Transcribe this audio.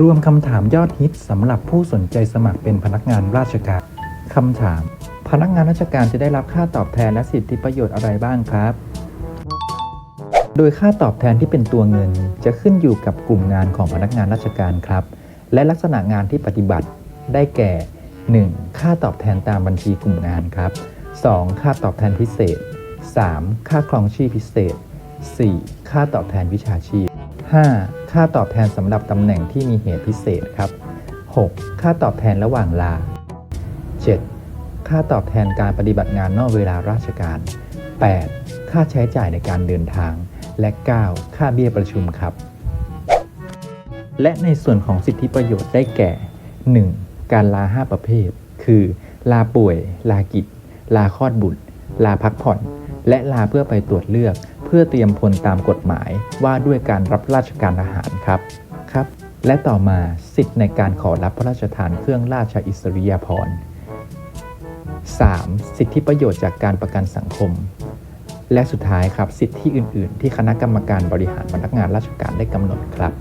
รวมคำถามยอดฮิตสำหรับผู้สนใจสมัครเป็นพนักงานราชการคำถาม พนักงานราชการจะได้รับค่าตอบแทนและสิทธิประโยชน์อะไรบ้างครับ โดยค่าตอบแทนที่เป็นตัวเงิน จะขึ้นอยู่กับกลุ่มงานของพนักงานราชการครับ และลักษณะงานที่ปฏิบัติได้แก่ 1. ค่าตอบแทนตามบัญชีกลุ่มงานครับ 2. ค่าตอบแทนพิเศษ 3. ค่าครองชีพพิเศษ 4. ค่าตอบแทนวิชาชีพ 5. ค่าตอบแทนสำหรับตำแหน่งที่มีเหตุพิเศษครับ 6. ค่าตอบแทนระหว่างลา 7. ค่าตอบแทนการปฏิบัติงานนอกเวลาราชการ 8. ค่าใช้จ่ายในการเดินทาง และ 9. ค่าเบี้ยประชุมครับ และในส่วนของสิทธิประโยชน์ได้แก่ 1. การลา 5 ประเภท คือ ลาป่วย ลากิจ ลาคลอดบุตร ลาพักผ่อน และลาเพื่อไปตรวจเลือก พื่อเตรียมพลตามกฎหมายว่าด้วยการรับราชการทหารครับครับและต่อมาสิทธิในการขอรับพระราชทานเครื่องราชอิสริยาภรณ์ 3. สิทธิประโยชน์จากการประกันสังคม และสุดท้ายครับสิทธิอื่น ๆ ที่คณะกรรมการบริหารพนักงานราชการได้กำหนดครับ